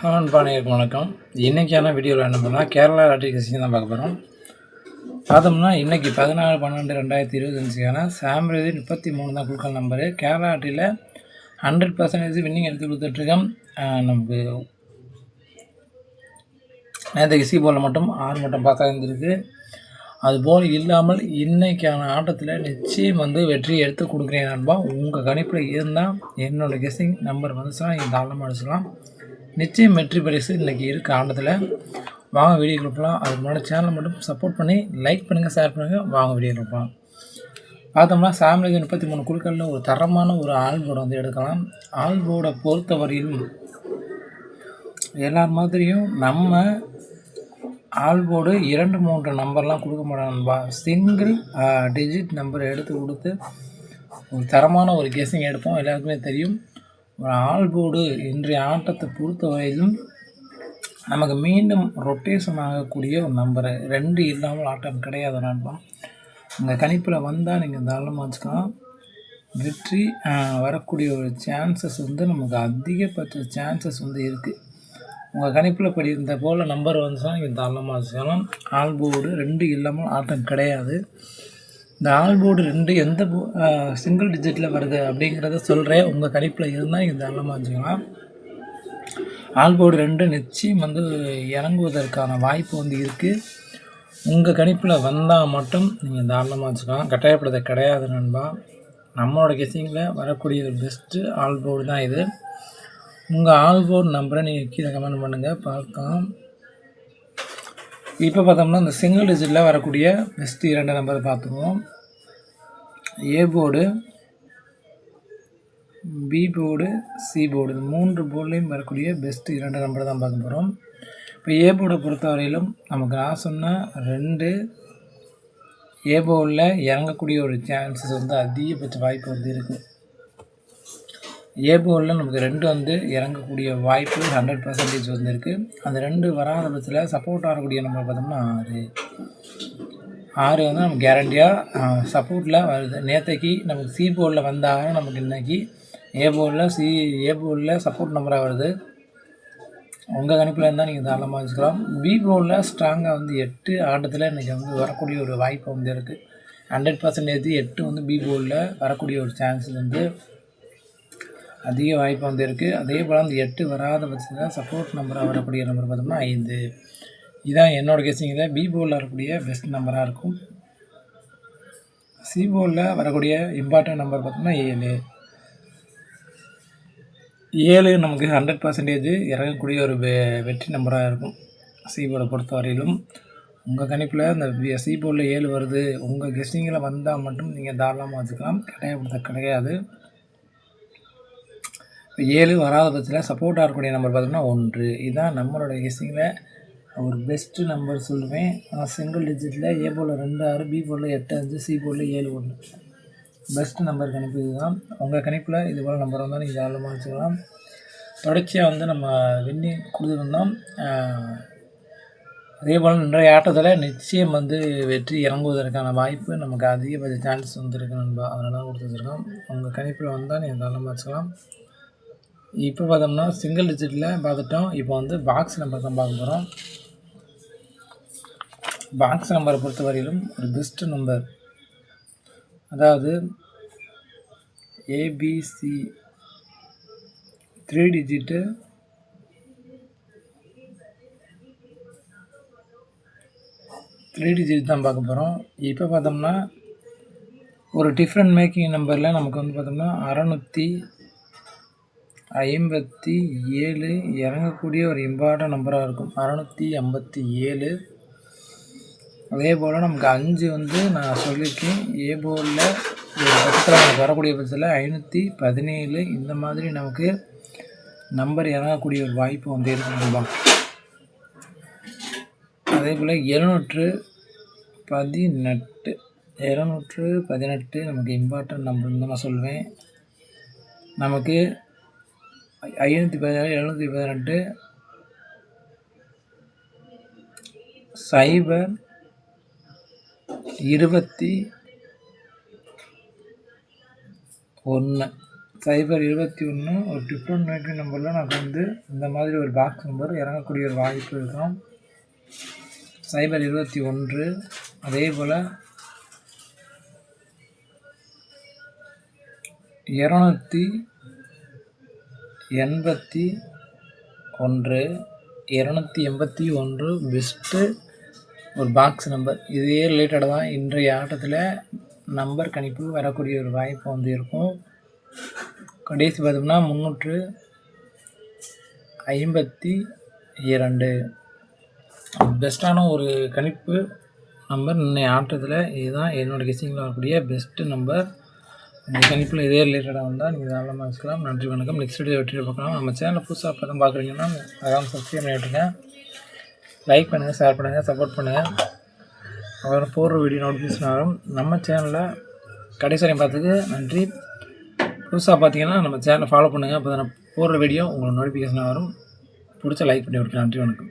பானையருக்கு வணக்கம். இன்றைக்கான வீடியோவில் என்ன பண்ணால் கேரளா லாட்ரி கசிங்க தான் பார்க்க போகிறோம் பார்த்தோம்னா இன்றைக்கி பதினாலு பன்னெண்டு ரெண்டாயிரத்தி இருபத்தஞ்சுக்கான சாம்பிரதி முப்பத்தி மூணு தான் குழுக்கள் நம்பரு கேரளா லாட்ரியில் ஹண்ட்ரட் பர்சன்டேஜ் வின்னிங் எடுத்து கொடுத்துட்ருக்கோம். நமக்கு நேற்று இசி போல் மட்டும் ஆறு மட்டும் பார்த்தா இருந்திருக்கு. அதுபோல் இல்லாமல் இன்றைக்கான ஆட்டத்தில் நிச்சயம் வந்து வெற்றி எடுத்து கொடுக்குறேன் நண்பா. உங்கள் கணிப்பில் இருந்தால் என்னோடய கெஸ்ஸிங் நம்பர் வந்துச்சுன்னா இந்த தாராளமாக அடிச்சுக்கலாம். நிச்சயம் வெற்றி பரிசு இன்றைக்கி இருக்குது ஆண்டத்தில் வாங்க வீடியோ கொடுக்கலாம் அதுக்கு முன்னாடி சேனலை மட்டும் சப்போர்ட் பண்ணி லைக் பண்ணுங்கள் ஷேர் பண்ணுங்கள் வாங்க வீடியோ கொடுக்கலாம் பார்த்தோம்னா சாம்ராஜ் முப்பத்தி மூணு குழுக்களில் ஒரு தரமான ஒரு ஆல்போர்டை வந்து எடுக்கலாம். ஆல்போர்டை பொறுத்தவரையிலும் எல்லார் மாதிரியும் நம்ம ஆல்போர்டு இரண்டு மூன்று நம்பர்லாம் கொடுக்க மாட்டான்பா சிங்கிள் டிஜிட் நம்பர் எடுத்து கொடுத்து ஒரு தரமான ஒரு கெஸிங் எடுப்போம். எல்லாருக்குமே தெரியும். ஒரு ஆல்போர்டு இன்றைய ஆட்டத்தை பொறுத்த வரையிலும் நமக்கு மீண்டும் ரொட்டேஷன் ஆகக்கூடிய ஒரு நம்பர் ரெண்டு இல்லாமல் ஆட்டம் கிடையாது நண்பா. உங்கள் கணிப்பில் வந்தால் நீங்கள் தாராளமாக வச்சுக்கலாம். வெற்றி வரக்கூடிய ஒரு சான்சஸ் வந்து நமக்கு அதிகபட்ச சான்சஸ் வந்து இருக்குது உங்கள் கணிப்பில் படி இந்த போல் நம்பர் வந்துச்சுன்னா நீங்கள் தாராளமாக வச்சுக்கலாம். ஆல்போர்டு ரெண்டு இல்லாமல் ஆட்டம் கிடையாது. இந்த ஆல்போர்டு ரெண்டு எந்த சிங்கிள் டிஜிட்டில் வருது அப்படிங்கிறத சொல்கிறேன் உங்கள் கணிப்பில் இருந்தால் நீங்கள் தாராளமாக வச்சுக்கலாம் ஆல்போர்டு ரெண்டு நிச்சயம் வந்து இறங்குவதற்கான வாய்ப்பு வந்து இருக்குது உங்கள் கணிப்பில் வந்தால் மட்டும் நீங்கள் தாராளமாக வச்சுக்கலாம் கட்டாயப்படுத்த கிடையாது நண்பா. நம்மளோட கெஸிங்கில் வரக்கூடிய ஒரு பெஸ்ட்டு ஆல்போர்டு தான் இது. உங்கள் ஆல்போர்டு நம்பரை நீங்கள் கீழே கமெண்ட் பண்ணுங்கள் பார்க்கலாம். இப்போ பார்த்தோம்னா இந்த சிங்கிள் டிஜிட்டில் வரக்கூடிய பெஸ்ட்டு இரண்டு நம்பர் பார்த்துக்குவோம். A board B board C board இந்த மூன்று போர்ட்லேயும் வரக்கூடிய பெஸ்ட்டு இரண்டு நம்பர் தான் பார்க்க போகிறோம் இப்போ ஏ போர்டை பொறுத்தவரையிலும் நமக்கு நான் சொன்ன ரெண்டு ஏ போர்டில் இறங்கக்கூடிய ஒரு சான்சஸ் வந்து அதிகபட்ச வாய்ப்பு வந்து இருக்குது ஏ நமக்கு ரெண்டு வந்து இறங்கக்கூடிய வாய்ப்பு ஹண்ட்ரட் பர்சன்டேஜ் வந்துருக்கு. அந்த ரெண்டு வராத பட்சத்தில் சப்போர்ட் ஆகக்கூடிய நம்பர் பார்த்தோம்னா ஆறு. ஆறு வந்து நமக்கு கேரண்டியாக சப்போர்ட்டில் வருது. நேற்றைக்கு நமக்கு சி போர்டில் வந்த ஆறு நமக்கு இன்றைக்கி ஏ போர்டில் சி ஏ போர்டில் சப்போர்ட் நம்பராக வருது. உங்கள் கணிப்பில் இருந்தால் நீங்கள் தாராளமாக வச்சுக்கலாம். பி போர்டில் ஸ்ட்ராங்காக வந்து எட்டு ஆட்டத்தில் இன்றைக்கி வந்து வரக்கூடிய ஒரு வாய்ப்பு வந்து இருக்குது ஹண்ட்ரட் பர்சன்டேஜ் எட்டு வந்து பி போர்டில் வரக்கூடிய ஒரு சான்ஸ் வந்து அதிக வாய்ப்பு வந்து இருக்குது அதே போல் அந்த எட்டு வராத பட்சத்தில் சப்போர்ட் நம்பராக வரக்கூடிய நம்பர் பார்த்தோம்னா ஐந்து. இதான் என்னோடய கேசிங்கில் பி போலில் வரக்கூடிய பெஸ்ட் நம்பராக இருக்கும். சி போலில் வரக்கூடிய இம்பார்ட்டன்ட் நம்பர் பார்த்தோம்னா ஏழு. ஏழு நமக்கு ஹண்ட்ரட் பர்சன்டேஜ் இறங்கக்கூடிய ஒரு வெ வெற்றி நம்பராக இருக்கும். சி போர்டை பொறுத்தவரையிலும். உங்கள் கணிப்பில் இந்த சி போர்டில் ஏழு வருது. உங்கள் கெஸ்டிங்கில் வந்தால் மட்டும் நீங்கள் தாராளமாக வச்சுக்கலாம். கிடையாது கிடையாது. ஏழு வராத பட்சத்தில் சப்போர்ட்டாக இருக்கக்கூடிய நம்பர் பார்த்தோம்னா ஒன்று. இதுதான் நம்மளோட கெஸ்டிங்கில் ஒரு பெஸ்ட்டு நம்பர் சொல்லுவேன். ஆனால் சிங்கிள் டிஜிட்டில் ஏ போல் ரெண்டு ஆறு பி போல் எட்டு அஞ்சு சி போல் ஏழு ஒன்று. பெஸ்ட் நம்பர் கணிப்பு இதுதான். உங்கள் கணிப்பில் இது போல் நம்பர் வந்தால் நீங்கள் தாராளமாக வச்சுக்கலாம். தொடர்ச்சியாக வந்து நம்ம வின்னி கொடுத்துருந்தோம். அதே போல் இன்றைய ஆட்டத்தில் நிச்சயம் வந்து வெற்றி இறங்குவதற்கான வாய்ப்பு நமக்கு அதிகபட்ச சான்ஸ் வந்துருக்கு நண்பா அதனால கொடுத்து வச்சுருக்கோம் உங்கள் கணிப்பில் வந்தால் நீங்கள் தாராளமாக வச்சுக்கலாம். இப்போ பார்த்தோம்னா சிங்கிள் டிஜிட்டில் பார்த்துட்டோம். இப்போ வந்து பாக்ஸ் நம்பர் தான் பார்க்க போகிறோம் பாக்ஸ் நம்பரை பொறுத்தவரையிலும் ஒரு பெஸ்ட்டு நம்பர் அதாவது ABC three digit three digit தான் பார்க்க போகிறோம் இப்போ பார்த்தோம்னா ஒரு டிஃப்ரெண்ட் மேக்கிங் நம்பரில் நமக்கு வந்து பார்த்தோம்னா அறநூற்றி ஐம்பத்தி ஏழு இறங்கக்கூடிய ஒரு இம்பார்ட்டண்ட் நம்பராக இருக்கும். அறநூற்றி ஐம்பத்தி ஏழு. அதே போல் நமக்கு அஞ்சு வந்து நான் சொல்லியிருக்கேன். ஏ ஒரு பக்கத்தில் நமக்கு வரக்கூடிய பட்சத்தில் ஐநூற்றி பதினேழு. இந்த மாதிரி நமக்கு நம்பர் இறங்கக்கூடிய ஒரு வாய்ப்பு வந்து இருக்குதுப்பா அதே போல் எழுநூற்று பதினெட்டு. இரநூற்று பதினெட்டு நமக்கு இம்பார்ட்டன்ட் நம்பர்னு தான் நான் சொல்லுவேன் நமக்கு ஐநூற்றி பதினேழு எழுநூற்றி பதினெட்டு. சைபர் இருபத்தி ஒன்று சைபர் இருபத்தி ஒன்று ஒரு டிஃப்ரெண்ட் நெகட்டிவ் நம்பரில் நமக்கு வந்து இந்த மாதிரி ஒரு பாக்ஸ் நம்பர் இறங்கக்கூடிய ஒரு வாய்ப்பு இருக்கும். சைபர் இருபத்தி ஒன்று அதே போல் இரநூத்தி எண்பத்தி ஒன்று இரநூத்தி எண்பத்தி ஒன்று பெஸ்ட்டு ஒரு பாக்ஸ் நம்பர் இதே ரிலேட்டடாக தான் இன்றைய ஆட்டத்தில் நம்பர் கணிப்பு வரக்கூடிய ஒரு வாய்ப்பு வந்து இருக்கும். கடைசி பார்த்தோம்னா முந்நூற்று ஐம்பத்தி இரண்டு. பெஸ்ட்டான ஒரு கணிப்பு நம்பர் இன்னைய ஆட்டத்தில் இதுதான். என்னோடய கெஸ்ஸிங்கில் வரக்கூடிய பெஸ்ட்டு நம்பர் இந்த கணிப்பில் இதே ரிலேட்டடாக வந்தால் நீங்கள் தாராளமாக வச்சுக்கலாம் நன்றி வணக்கம். நெக்ஸ்ட் வீடியோ வெற்றி பார்க்கலாம். நம்ம சேனலில் புதுசாக அப்போ தான் பார்க்குறீங்கன்னா அதான் சப்ஸ்கிரைப் பண்ணி விட்டுருங்க லைக் பண்ணுங்கள் ஷேர் பண்ணுங்கள் சப்போர்ட் பண்ணுங்கள் அப்புறம் போடுற வீடியோ நோட்டிஃபிகேஷன் வரும். நம்ம சேனலில் கடைசி பார்த்துக்கு. நன்றி. புதுசாக பார்த்தீங்கன்னா நம்ம சேனலை ஃபாலோ பண்ணுங்கள் அப்போ தான் போடுற வீடியோ உங்களுக்கு நோட்டிஃபிகேஷன் வரும். பிடிச்ச லைக் பண்ணி விட்டுருக்கேன் நன்றி வணக்கம்.